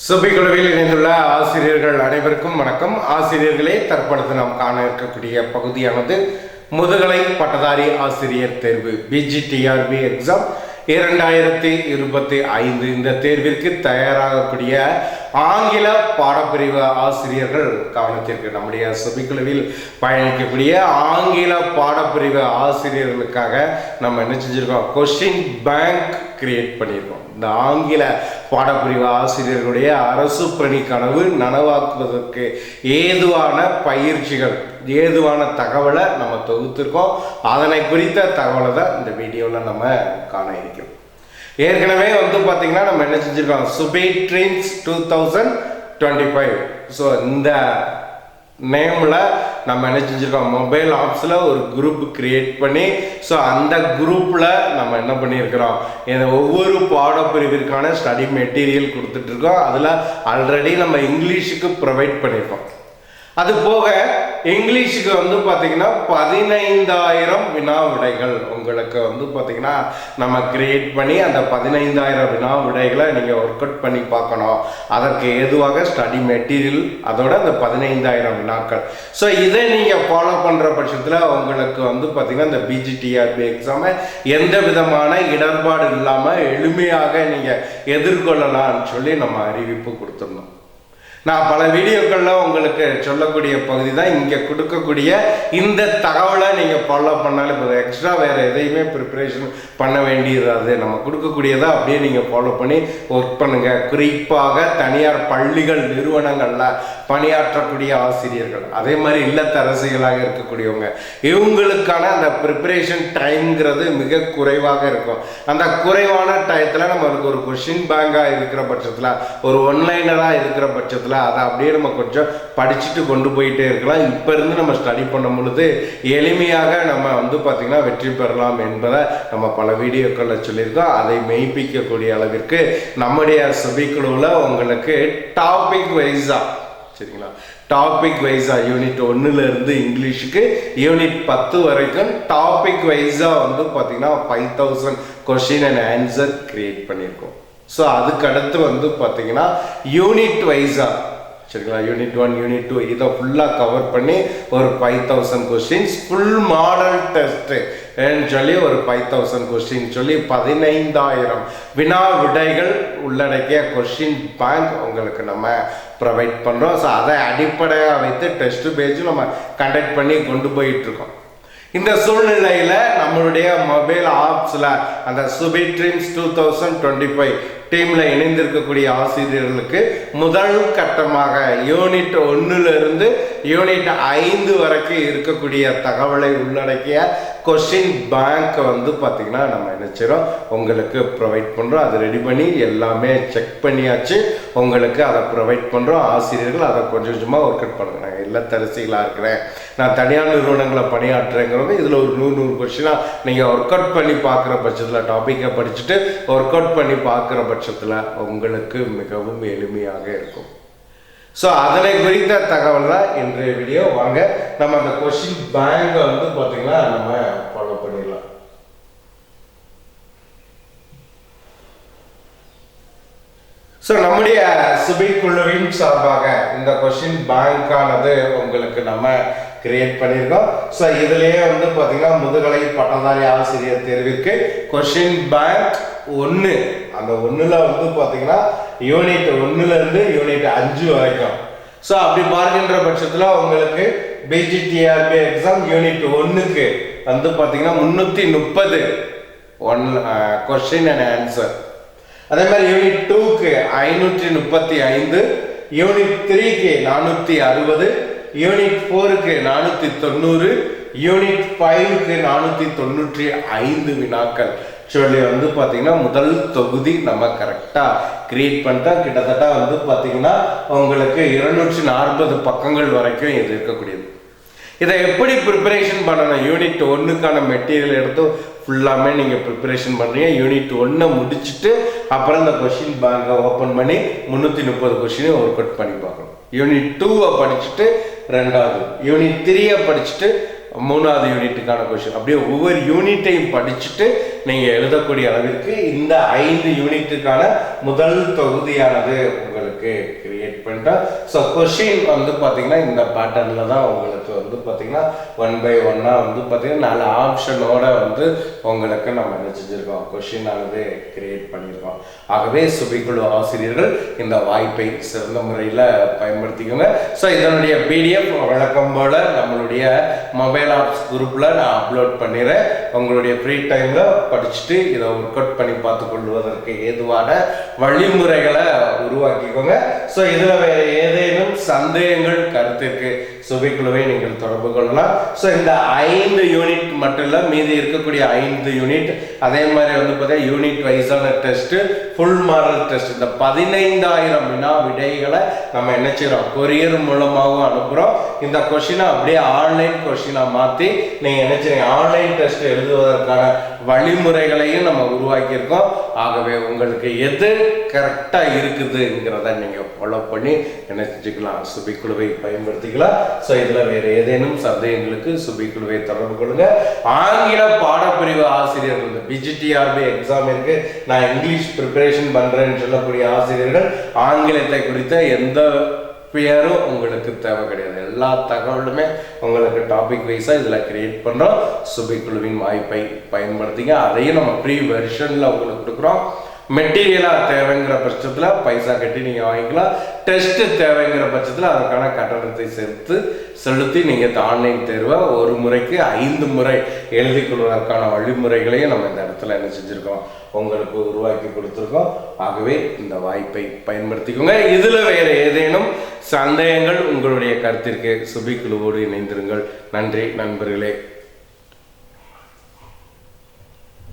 சுபிக்குழுவில் இணைந்துள்ள ஆசிரியர்கள் அனைவருக்கும் வணக்கம். ஆசிரியர்களே தற்பொழுது நாம் காண இருக்கக்கூடிய பகுதியானது முதுகலை பட்டதாரி ஆசிரியர் தேர்வு பிஜிடிஆர்பி எக்ஸாம் இரண்டாயிரத்தி இருபத்தி ஐந்து இந்த தேர்விற்கு தயாராகக்கூடிய ஆங்கில பாடப்பிரிவு ஆசிரியர்கள் கவனத்திற்கு நம்முடைய சுபிக்குழுவில் பயணிக்கக்கூடிய ஆங்கில பாடப்பிரிவு ஆசிரியர்களுக்காக நம்ம என்ன செஞ்சிருக்கோம்? கொஷின் பேங்க் கிரியேட் பண்ணியிருக்கோம். இந்த ஆங்கில பாடப்பிரிவு ஆசிரியர்களுடைய அரசு பணி கனவு நனவாக்குவதற்கு ஏதுவான பயிற்சிகள் ஏதுவான தகவலை நம்ம தொகுத்திருக்கோம். அதனை குறித்த தகவலை தான் இந்த வீடியோவில் நம்ம காண இருக்கிறோம். ஏற்கனவே வந்து பார்த்திங்கன்னா நம்ம என்ன செஞ்சுருக்கோம்? சுபே dreams two thousand twenty five so இந்த நேமில் நம்ம என்ன செஞ்சுருக்கோம்? மொபைல் ஆப்ஸில் ஒரு குரூப் கிரியேட் பண்ணி ஸோ அந்த குரூப்பில் நம்ம என்ன பண்ணியிருக்கிறோம்? இந்த ஒவ்வொரு பாடப்பிரிவிற்கான ஸ்டடி மெட்டீரியல் கொடுத்துட்ருக்கோம் அதில் ஆல்ரெடி நம்ம இங்கிலீஷுக்கு ப்ரொவைட் பண்ணியிருக்கோம். அது போக இங்கிலீஷுக்கு வந்து பார்த்தீங்கன்னா பதினைந்தாயிரம் வினா விடைகள் உங்களுக்கு வந்து பார்த்தீங்கன்னா நம்ம கிரியேட் பண்ணி அந்த பதினைந்தாயிரம் வினா விடைகளை நீங்கள் ஒர்க் அவுட் பண்ணி பார்க்கணும். அதற்கு ஏதுவாக ஸ்டடி மெட்டீரியல் அதோட அந்த பதினைந்தாயிரம் வினாக்கள். ஸோ இதை நீங்கள் ஃபாலோ பண்ணுற பட்சத்தில் உங்களுக்கு வந்து பார்த்தீங்கன்னா இந்த பிஜிடிஆர்பி எக்ஸாமை எந்த விதமான இடர்பாடு இல்லாமல் எளிமையாக நீங்கள் எதிர்கொள்ளலாம்னு சொல்லி நம்ம அறிவிப்பு கொடுத்துருந்தோம் நான் பல வீடியோக்களில் உங்களுக்கு சொல்லக்கூடிய பகுதி தான் இங்கே கொடுக்கக்கூடிய இந்த தகவலை நீங்கள் ஃபாலோ பண்ணாலும் இப்போ எக்ஸ்ட்ரா வேறு எதையுமே ப்ரிப்பரேஷன் பண்ண வேண்டியது அது நம்ம கொடுக்கக்கூடியதை அப்படியே நீங்கள் ஃபாலோ பண்ணி ஒர்க் பண்ணுங்கள் குறிப்பாக தனியார் பள்ளிகள் நிறுவனங்களில் பணியாற்றக்கூடிய ஆசிரியர்கள். அதே மாதிரி இல்லத்தரசிகளாக இருக்கக்கூடியவங்க. இவங்களுக்கான அந்த ப்ரிப்பரேஷன் டைம்ங்கிறது மிக குறைவாக இருக்கும். அந்த குறைவான டயத்தில் நம்மளுக்கு ஒரு கொஷின் பேங்காக இருக்கிற பட்சத்தில் ஒரு ஒன்லைனராக இருக்கிற பட்சத்தில் அதை அப்படியே நம்ம கொஞ்சம் படிச்சுட்டு கொண்டு போயிட்டே இருக்கலாம். இப்போ இருந்து நம்ம ஸ்டடி பண்ணும் பொழுது எளிமையாக நம்ம வந்து பார்த்திங்கன்னா வெற்றி பெறலாம் என்பதை நம்ம பல வீடியோக்களில் சொல்லியிருக்கோம். அதை மெய்ப்பிக்கக்கூடிய அளவிற்கு நம்முடைய சுபிக்குழுவில் உங்களுக்கு டாபிக் வைஸாக சரிங்களா? டாபிக் வைஸாக யூனிட் ஒன்றுலேருந்து இங்கிலீஷுக்கு யூனிட் பத்து வரைக்கும் டாபிக் வைஸாக வந்து பார்த்தீங்கன்னா five thousand question and answer create பண்ணியிருக்கோம் ஸோ அதுக்கு அடுத்து வந்து பார்த்தீங்கன்னா யூனிட் வைஸாக சரிங்களா யூனிட் ஒன் யூனிட் டூ இதை ஃபுல்லாக கவர் பண்ணி ஒரு five thousand questions full model test சொல்லி ஒரு ஃபைவ் தௌசண்ட் கொஸ்டின் சொல்லி பதினைந்தாயிரம் வினா விடைகள் உள்ளடக்கிய கொஸ்டின் பேங்க் உங்களுக்கு நம்ம ப்ரொவைட் பண்ணுறோம் ஸோ அதை அடிப்படையாக வைத்து டெஸ்ட் பேஜ் நம்ம கண்டக்ட் பண்ணி கொண்டு போயிட்டுருக்கோம் இந்த சூழ்நிலையில் நம்மளுடைய மொபைல் ஆப்ஸில் அந்த சுபி dreams two thousand twenty five டீமில் இணைந்திருக்கக்கூடிய ஆசிரியர்களுக்கு முதல் கட்டமாக யூனிட் ஒன்றுலேருந்து யூனிட் ஐந்து வரைக்கும் இருக்கக்கூடிய தகவலை உள்ளடக்கிய கொஷின் பேங்க் வந்து பார்த்திங்கன்னா நம்ம நினச்சிடும் உங்களுக்கு ப்ரொவைட் பண்ணுறோம் அதை ரெடி பண்ணி எல்லாமே செக் பண்ணியாச்சு. உங்களுக்கு அதை ப்ரொவைட் பண்ணுறோம் ஆசிரியர்கள் அதை கொஞ்சம் கொஞ்சமாக ஒர்க் அவுட் பண்ணுங்க. இல்லத்தரசிகளாக இருக்கிறேன். நான் தனியார் நிறுவனங்களில் பணியாற்றுறேங்கிறவங்க இதில் ஒரு நூறு நூறு கொஷினாக நீங்கள் ஒர்க் அவுட் பண்ணி பார்க்குற பட்சத்தில் டாப்பிக்கை படிச்சுட்டு ஒர்க் அவுட் பண்ணி பார்க்குற பட்சத்தில் உங்களுக்கு மிகவும் எளிமையாக இருக்கும். ஸோ அதனை குறித்த தகவல் தான் இன்றைய வீடியோ வாங்க நம்ம அந்த கொஷின் பேங்கை வந்து பார்த்தீங்கன்னா நம்ம ஃபாலோ பண்ணிடலாம் ஸோ நம்முடைய சுபிக் குழுவின் சார்பாக இந்த கொஷின் பேங்கானது உங்களுக்கு நம்ம கிரியேட் பண்ணியிருக்கோம். ஸோ இதுலேயே வந்து பார்த்தீங்கன்னா முதுகலை பட்டதாரி ஆசிரியர் தேர்விற்கு கொஷின் பேங்க் ஒன்று அந்த ஒன்றில் வந்து பார்த்தீங்கன்னா யூனிட் ஒன்றுலேருந்து யூனிட் அஞ்சு வரைக்கும். ஸோ அப்படி பார்க்கின்ற பட்சத்தில் உங்களுக்கு பிஜிடிஆர்பி எக்ஸாம் யூனிட் ஒன்றுக்கு வந்து பார்த்தீங்கன்னா முந்நூற்றி முப்பது ஒன் கொஷின் அண்ட் ஆன்சர் அதே மாதிரி யூனிட் டூக்கு ஐநூற்றி முப்பத்தி ஐந்து யூனிட் த்ரீக்கு நானூற்றி அறுபது யூனிட் ஃபோருக்கு நானூற்றி தொண்ணூறு யூனிட் ஃபைவுக்கு நானூற்றி தொண்ணூற்றி ஐந்து வினாக்கள். சொல்லி வந்து பார்த்தீங்கன்னா முதல் தொகுதி நம்ம கரெக்டாக கிரியேட் பண்ணிட்டா கிட்டத்தட்ட வந்து பார்த்தீங்கன்னா உங்களுக்கு இருநூற்றி நாற்பது பக்கங்கள் வரைக்கும் இது இருக்கக்கூடியது. இதை எப்படி ப்ரிப்பரேஷன் பண்ணணும்? யூனிட் ஒன்றுக்கான மெட்டீரியல் எடுத்து ஃபுல்லாமே நீங்கள் ப்ரிப்பரேஷன் பண்ணுறீங்க யூனிட் ஒன்றை முடிச்சுட்டு அப்புறம் இந்த கொஷின் பேங்கை ஓப்பன் பண்ணி முந்நூற்றி முப்பது கொஷினையும் ஒர்க் அவுட் பண்ணி பார்க்கணும். யூனிட் டூவை படிச்சுட்டு ரெண்டாவது. யூனிட் த்ரீயை படிச்சுட்டு மூணாவது யூனிட்டுக்கான கொஷின் அப்படியே ஒவ்வொரு யூனிட்டையும் படிச்சுட்டு நீங்கள் எழுதக்கூடிய அளவிற்கு இந்த ஐந்து யூனிட்டுக்கான முதல் தொகுதியானது உங்களுக்கு கிரியேட் பண்ணிட்டோம் ஸோ கொஷின் வந்து பார்த்தீங்கன்னா இந்த பேட்டர்னில் தான் உங்களுக்கு வந்து பார்த்தீங்கன்னா ஒன் பை ஒன்னாக வந்து பார்த்தீங்கன்னா நாலு ஆப்ஷனோட வந்து உங்களுக்கு நம்ம என்ன செஞ்சிருக்கோம்? கொஷின் ஆனது கிரியேட் பண்ணியிருக்கோம் ஆகவே சுபிக்குழு ஆசிரியர்கள் இந்த வாய்ப்பை சிறந்த முறையில் பயன்படுத்திக்கோங்க. ஸோ இதனுடைய பிடிஎஃப் வழக்கம் போல நம்மளுடைய மொபைல் ஆப்ஸ் குரூப்பில் நான் அப்லோட் பண்ணிடுறேன் உங்களுடைய ஃப்ரீ டைமில் படிச்சுட்டு இதை ஒர்க் அவுட் பண்ணி பார்த்து கொள்வதற்கு ஏதுவான வழிமுறைகளை உருவாக்கிக்கோங்க. ஸோ இதில் வேறு ஏதேனும் சந்தேகங்கள் கருத்திற்கு சுபிக்குழுவை நீங்கள் தொடர்பு கொள்ளலாம். ஸோ இந்த ஐந்து யூனிட் மட்டும் இல்லை மீதி இருக்கக்கூடிய ஐந்து யூனிட் அதே மாதிரி வந்து பார்த்தீங்கன்னா யூனிட் வைஸான டெஸ்ட்டு ஃபுல் மாடல் டெஸ்ட் இந்த பதினைந்தாயிரம் வினா விடைகளை நம்ம என்ன செய்கிறோம் கொரியர் மூலமாகவும் அனுப்புகிறோம் இந்த கொஷினை அப்படியே ஆன்லைன் கொஷினாக மாற்றி நீங்கள் என்ன செய்றீங்க ஆன்லைன் டெஸ்ட் எழுதுவதற்கான வழிமுறைகளையும் நம்ம உருவாக்கியிருக்கோம். ஆகவே உங்களுக்கு எது கரெக்டாக இருக்குதுங்கிறத நீங்கள் ஃபாலோ பண்ணி என்ன சுபி சுபிக்குழுவை பயன்படுத்திக்கலாம். ஸோ இதில் வேறு ஏதேனும் சந்தேகங்களுக்கு சுபிக்குழுவை தொடர்பு கொள்ளுங்க. ஆங்கில பாடப்பிரிவு ஆசிரியர்கள் இந்த பிஜிடிஆர்பி எக்ஸாம் இருக்கு. நான் இங்கிலீஷ் ப்ரிப்பரேஷன் பண்ணுறேன்னு சொல்லக்கூடிய ஆசிரியர்கள் ஆங்கிலத்தை குறித்த எந்த பேரும் உங்களுக்கு தேவை கிடையாது. எல்லா தகவலுமே உங்களுக்கு டாபிக் வைஸாக இதில் கிரியேட் பண்ணுறோம் சுபிக்குழுவின் வாய்ப்பை பயன்படுத்திங்க. அதையும் நம்ம ப்ரீ வெர்ஷனில் உங்களுக்கு கொடுக்குறோம். மெட்டீரியலாக தேவைங்கிற பட்சத்தில் பைசா கட்டி நீங்கள் வாங்கிக்கலாம். டெஸ்ட்டு தேவைங்கிற பட்சத்தில் அதற்கான கட்டணத்தை சேர்த்து செலுத்தி நீங்கள் ஆன்லைன் தேர்வை ஒரு முறைக்கு ஐந்து முறை எழுதி கொள்வதற்கான வழிமுறைகளையும் நம்ம இந்த இடத்துல என்ன செஞ்சுருக்கோம்? உங்களுக்கு உருவாக்கி கொடுத்துருக்கோம். ஆகவே இந்த வாய்ப்பை பயன்படுத்திக்கோங்க. இதில் வேறு ஏதேனும் சந்தேகங்கள் உங்களுடைய கருத்திற்கு சுபிக்குழுவோடு இணைந்திருங்கள். நன்றி நண்பர்களே.